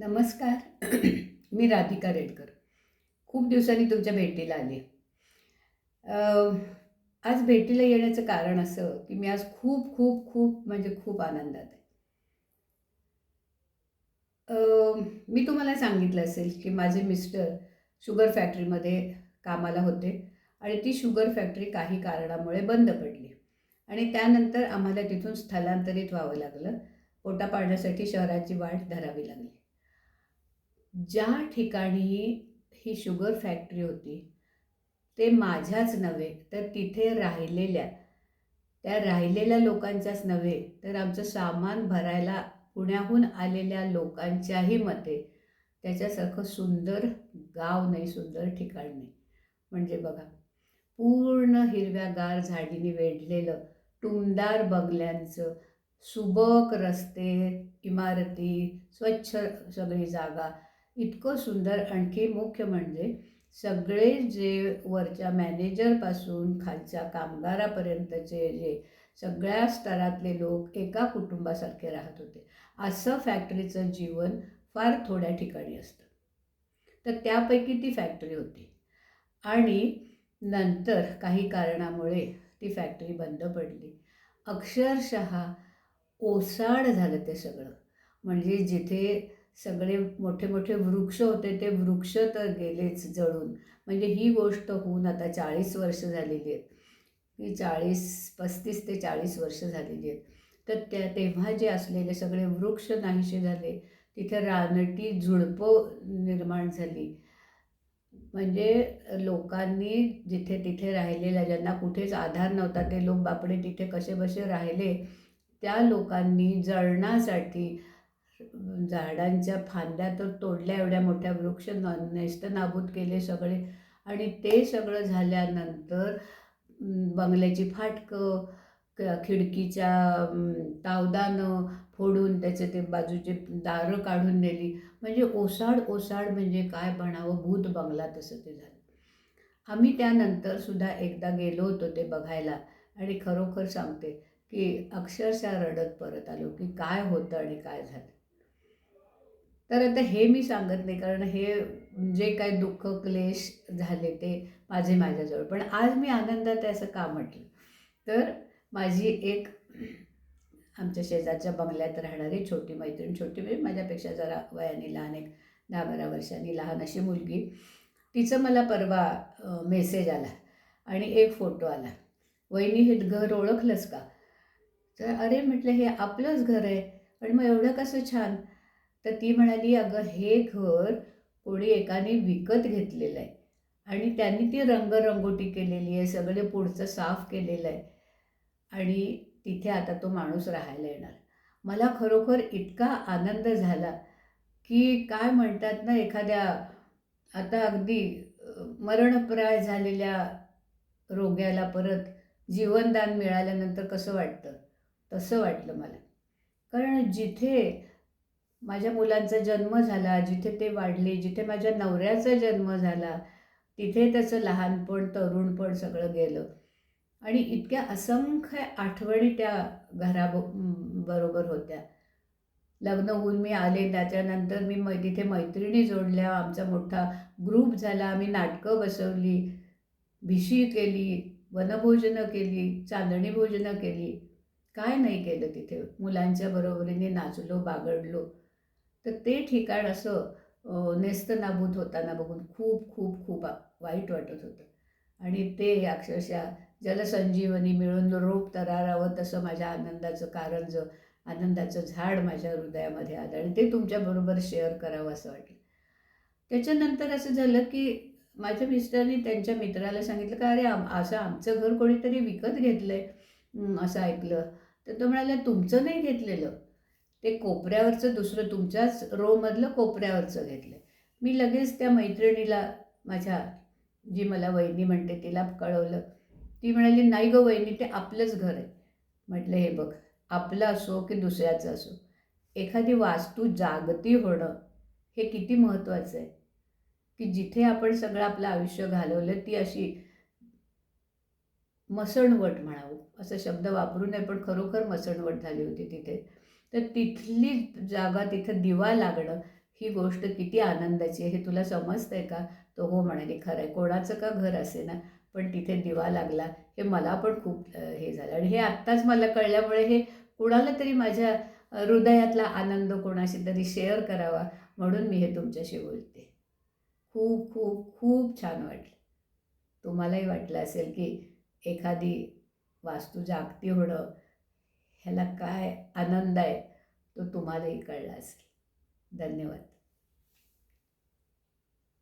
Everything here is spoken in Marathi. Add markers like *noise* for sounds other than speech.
नमस्कार. *clears throat* मी राधिका रेडकर. खूप दिवसांनी तुमच्या भेटीला आली. आज भेटीला येण्याचं कारण असं की मी आज खूप खूप खूप म्हणजे खूप आनंदात आहे. मी तुम्हाला सांगितलं असेल की माझे मिस्टर शुगर फॅक्टरीमध्ये कामाला होते आणि ती शुगर फॅक्टरी काही कारणामुळे बंद पडली. आणि त्यानंतर आम्हाला तिथून स्थलांतरित व्हावं लागलं. पोटा पाडण्यासाठी शहराची वाट धरावी लागली. ज्या ठिकाणी ही शुगर फॅक्टरी होती ते माझ्याच नव्हे तर तिथे राहिलेल्या त्या राहिलेल्या लोकांच्याच नव्हे तर आमचं सामान भरायला पुण्याहून आलेल्या लोकांच्याही मते त्याच्यासारखं सुंदर गाव नाही सुंदर ठिकाण नाही. म्हणजे बघा पूर्ण हिरव्यागार झाडीने वेढलेलं टुमदार बंगल्यांचं सुबक रस्ते इमारती स्वच्छ सगळी जागा इतकं सुंदर आणखी मुख्य म्हणजे सगळे जे वरच्या मॅनेजरपासून खालच्या कामगारापर्यंतचे जे सगळ्या स्तरातले लोक एका कुटुंबासारखे राहत होते. असं फॅक्टरीचं जीवन फार थोड्या ठिकाणी असतं. तर त्यापैकी ती फॅक्टरी होती. आणि नंतर काही कारणामुळे ती फॅक्टरी बंद पडली. अक्षरशः ओसाड झालं ते सगळं. म्हणजे जिथे सगळे मोठे मोठे वृक्ष होते ते वृक्ष तर गेलेच जळून. म्हणजे ही गोष्ट होऊन आता चाळीस वर्ष झालेली आहेत. ही चाळीस पस्तीस ते चाळीस वर्ष झालेली आहेत. तर त्या तेव्हा जे असलेले सगळे वृक्ष नाहीसे झाले तिथे रानटी झुडपं निर्माण झाली. म्हणजे लोकांनी जिथे तिथे राहिलेल्या ज्यांना कुठेच आधार नव्हता ते लोक बापडे तिथे कसे बसे राहिले त्या लोकांनी जळणासाठी झाडांच्या फांद्या तर तोडल्या एवढ्या मोठ्या वृक्ष न नेस्तनाबूत केले सगळे. आणि ते सगळं झाल्यानंतर बंगल्याची फाटकं खिडकीच्या तावदानं फोडून त्याचे ते बाजूचे दारं काढून नेली. म्हणजे ओसाड ओसाड म्हणजे काय म्हणावं? भूत बंगला तसं ते झालं. आम्ही त्यानंतर सुद्धा एकदा गेलो होतो ते बघायला. आणि खरोखर सांगते की अक्षरशः रडत परत आलो की काय होतं आणि काय झालं. तर आता हे मी सांगत नाही कारण हे जे काय दुःख क्लेश झाले ते माझे माझ्याजवळ. पण आज मी आनंदात आहे असं का म्हटलं? तर माझी एक आमच्या शेजारच्या बंगल्यात राहणारी छोटी मैत्रीण छोटी म्हणजे माझ्यापेक्षा जरा वयाने लहान एक दहा बारा वर्षांनी लहान अशी मुलगी. तिचं मला परवा मेसेज आला आणि एक फोटो आला. वहिनी हे घर ओळखलंच का? तर अरे म्हटलं हे आपलंच घर आहे पण मग एवढं कसं छान? तर ती म्हणाली अगं हे घर कोणी एकाने विकत घेतलेलं आहे. आणि त्यांनी ती रंगरंगोटी केलेली आहे सगळे पुढचं साफ केलेलं आहे. आणि तिथे आता तो माणूस राहायला येणार. मला खरोखर इतका आनंद झाला की काय म्हणतात ना एखाद्या आता अगदी मरणप्राय झालेल्या रोग्याला परत जीवनदान मिळाल्यानंतर कसं वाटतं? तसं वाटलं मला. कारण जिथे माझ्या मुलांचा जन्म झाला जिथे ते वाढले जिथे माझ्या नवऱ्याचा जन्म झाला तिथे त्याचं लहानपण तरुणपण सगळं गेलं. आणि इतक्या असंख्य आठवणी त्या घराबो बरोबर होत्या. लग्न होऊन मी आले त्याच्यानंतर मी मै तिथे मैत्रिणी जोडल्या आमचा मोठा ग्रुप झाला आम्ही नाटकं बसवली भिशी केली वनभोजनं केली चांदणी भोजनं केली. काय नाही केलं तिथे मुलांच्या बरोबरीने नाचलो बागडलो. तर ते ठिकाण असं नेस्तनाबूत होताना बघून खूप खूप खूप वाईट वाटत होतं. आणि ते अक्षरशः जलसंजीवनी मिळून रोप तरारावं तसं माझ्या आनंदाचं कारण जो आनंदाचं झाड माझ्या हृदयामध्ये आलं आणि ते तुमच्याबरोबर शेअर करावं असं वाटलं. त्याच्यानंतर असं झालं की माझ्या मिस्टरनी त्यांच्या मित्राला सांगितलं का अरे आम असं आमचं घर कोणीतरी विकत घेतलं आहे असं ऐकलं. तर तो म्हणाला तुमचं नाही घेतलेलं. ते कोपऱ्यावरचं दुसरं तुमच्याच रोमधलं कोपऱ्यावरचं घेतलं मी लगेच त्या मैत्रिणीला माझ्या जी मला वहिनी म्हणते तिला कळवलं. ती म्हणाली नाही गं वहिनी ते आपलंच घर आहे. म्हटलं हे बघ आपलं असो की दुसऱ्याचं असो एखादी वास्तू जागती होणं हे किती महत्त्वाचं आहे. की जिथे आपण सगळं आपलं आयुष्य घालवलं ती अशी मसणवट म्हणावं. असं शब्द वापरू नये पण खरोखर मसणवट झाली होती तिथे. तर तिथली जागा तिथं दिवा लागणं ही गोष्ट किती आनंदाची आहे हे तुला समजतंय का? तो हो म्हणाले खरं आहे कोणाचं का घर असे ना पण तिथे दिवा लागला हे मला पण खूप हे झालं. आणि हे आत्ताच मला कळल्यामुळे हे कुणाला तरी माझ्या हृदयातला आनंद कोणाशी तरी शेअर करावा म्हणून मी हे तुमच्याशी बोलते. खूप खूप खूप छान वाटलं. तुम्हालाही वाटलं असेल की एखादी वास्तू जागती होणं ह्याला काय आनंद आहे तो तुम्हालाही कळला असेल. धन्यवाद.